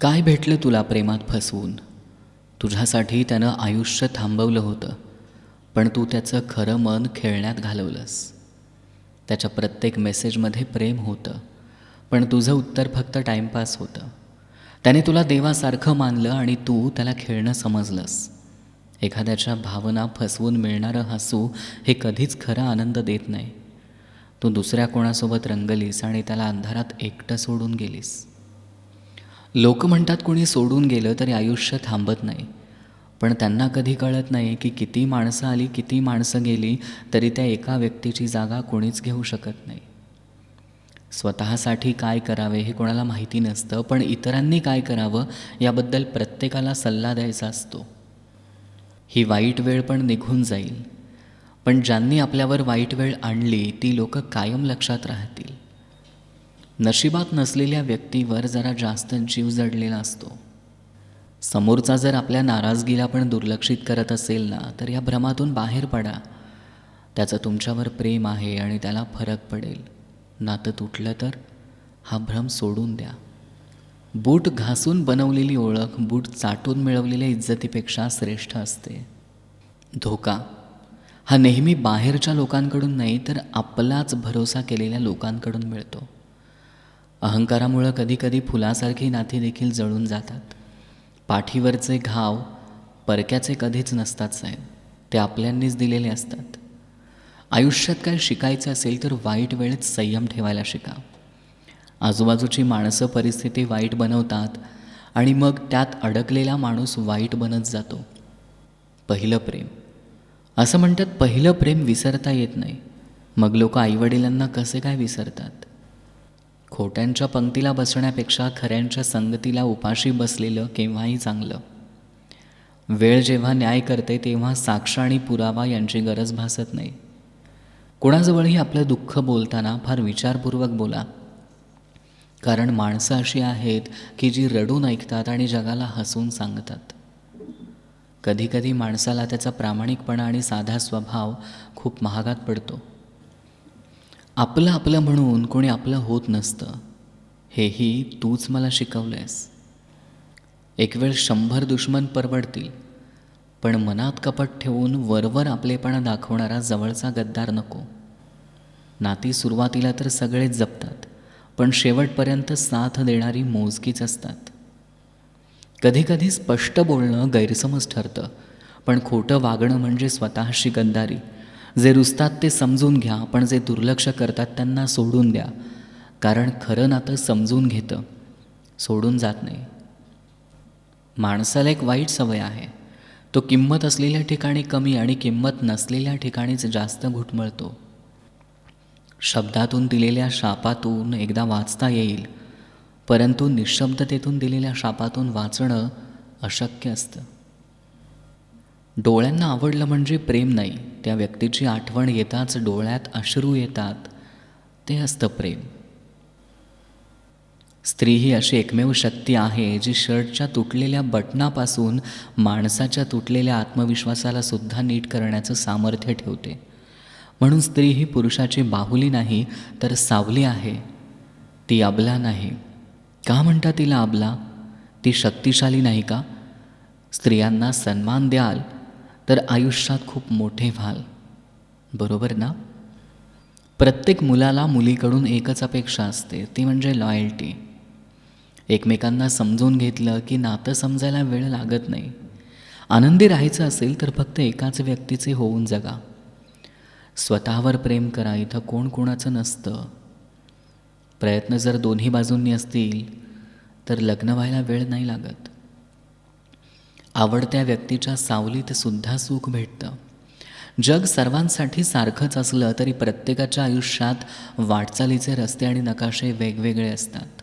काय भेटलं तुला प्रेमात फसवून? तुझ्यासाठी त्यानं आयुष्य थांबवलं होतं पण तू त्याचं खरं मन खेळण्यात घालवलंस. त्याच्या प्रत्येक मेसेजमध्ये प्रेम होतं पण तुझं उत्तर फक्त टाईमपास होतं. त्याने तुला देवासारखं मानलं आणि तू त्याला खेळणं समजलंस. एखाद्याच्या भावना फसवून मिळणारं हसू हे कधीच खरा आनंद देत नाही. तू दुसऱ्या कोणासोबत रंगलीस आणि त्याला अंधारात एकटं सोडून गेलीस. लोक म्हणतात कोणी सोडून गेलं तरी आयुष्य थांबत नाही. पण त्यांना कधी कळत नाही की किती माणसं आली किती माणसं गेली तरी त्या एका व्यक्तीची जागा कोणीच घेऊ शकत नाही. स्वतःसाठी काय करावे हे कोणाला माहिती नसतं पण इतरांनी काय करावं याबद्दल प्रत्येकाला सल्ला द्यायचा असतो. ही वाईट वेळ पण निघून जाईल. पण ज्यांनी आपल्यावर वाईट वेळ आणली ती लोकं कायम लक्षात राहतील. नशिबात नसलेल्या व्यक्तीवर जरा जास्त जीव जडलेला असतो. समोरचा जर आपल्या नाराजगीला पण दुर्लक्षित करत असेल ना तर या भ्रमातून बाहेर पडा. त्याचं तुमच्यावर प्रेम आहे आणि त्याला फरक पडेल. नातं तुटलं तर हा भ्रम सोडून द्या. बूट घासून बनवलेली ओळख बूट चाटून मिळवलेल्या इज्जतीपेक्षा श्रेष्ठ असते. धोका. हा नेहमी बाहेरच्या लोकांकडून नाही तर आपलाच भरोसा केलेल्या लोकांकडून मिळतो. अहंकारामुळं कधीकधी फुलासारखी नाती देखील जळून जातात. पाठीवरचे घाव परक्याचे कधीच नसतात साहेब ते आपल्यांनीच दिलेले असतात. आयुष्यात काय शिकायचं असेल तर वाईट वेळेत संयम ठेवायला शिका. आजूबाजूची माणसं परिस्थिती वाईट बनवतात आणि मग त्यात अडकलेला माणूस वाईट बनत जातो. पहिलं प्रेम. असं म्हणतात पहिलं प्रेम विसरता येत नाही. मग लोक आईवडिलांना कसे काय विसरतात? खोट्यांच्या पंक्तीला बसण्यापेक्षा खऱ्यांच्या संगतीला उपाशी बसलेलं केव्हाही चांगलं. वेळ जेव्हा न्याय करते तेव्हा साक्ष आणि पुरावा यांची गरज भासत नाही. कोणाजवळही आपलं दुःख बोलताना फार विचारपूर्वक बोला. कारण माणसं अशी आहेत की जी रडून ऐकतात आणि जगाला हसून सांगतात. कधीकधी माणसाला त्याचा प्रामाणिकपणा आणि साधा स्वभाव खूप महागात पडतो. आपलं आपलं म्हणून कोणी आपलं होत नसतं. हेही तूच मला शिकवलं आहेस एक वेळ शंभर दुश्मन परवडतील पण मनात कपट ठेवून वरवर आपलेपणा दाखवणारा जवळचा गद्दार नको. नाती सुरुवातीला तर सगळेच जपतात पण शेवटपर्यंत साथ देणारी मोजकीच असतात. कधीकधी स्पष्ट बोलणं गैरसमज ठरतं पण खोटं वागणं म्हणजे स्वतःशी गद्दारी जे रुसतात ते समजून घ्या पण जे दुर्लक्ष करतात त्यांना सोडून द्या. कारण खरं नातं समजून घेतं सोडून जात नाही. माणसाला एक वाईट सवय आहे. तो किंमत असलेल्या ठिकाणी कमी आणि किंमत नसलेल्या ठिकाणीच जास्त घुटमळतो शब्दातून दिलेल्या शापातून एकदा वाचता येईल परंतु निशब्दतेतून दिलेल्या शापातून वाचणं अशक्य असतं. डोळ्यांना आवडलं म्हणजे प्रेम नाही त्या व्यक्तीची आठवण येताच डोळ्यात अश्रू येतात ते असतं प्रेम. स्त्री ही अशी एकमेव शक्ती आहे जी शर्टच्या तुटलेल्या बटनापासून माणसाच्या तुटलेल्या आत्मविश्वासाला सुद्धा नीट करण्याचं सामर्थ्य ठेवते. म्हणून स्त्री ही पुरुषाची बाहुली नाही तर सावली आहे. ती अबला नाही. का म्हणता तिला अबला? ती शक्तिशाली नाही का? स्त्रियांना सन्मान द्याल तर आयुष्यात खूप मोठे व्हाल. बरोबर ना? प्रत्येक मुलाला मुलीकडून एकच अपेक्षा असते ती म्हणजे लॉयल्टी एकमेकांना समजून घेतलं की नातं समजायला वेळ लागत नाही. आनंदी राहायचं असेल तर फक्त एकाच व्यक्तीचे होऊन जगा. स्वतःवर प्रेम करा इथं कोण कोणाचं नसतं. प्रयत्न जर दोन्ही बाजूंनी असतील तर लग्न व्हायला वेळ नाही लागत. आवडत्या व्यक्तीच्या सावलीत सुद्धा सुख भेटतं. जग सर्वांसाठी सारखंच असलं तरी प्रत्येकाच्या आयुष्यात वाटचालीचे रस्ते आणि नकाशे वेगवेगळे असतात.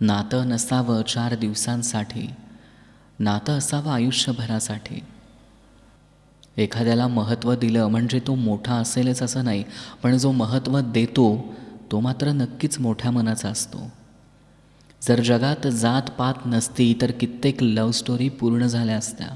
नातं नसावं चार दिवसांसाठी नातं असावं आयुष्यभरासाठी. एखाद्याला महत्त्व दिलं म्हणजे तो मोठा असेलच असं नाही पण जो महत्त्व देतो तो मात्र नक्कीच मोठ्या मनाचा असतो. जर जगात जात पात नसती तर कित्येक लव्ह स्टोरी पूर्ण झाल्या असत्या.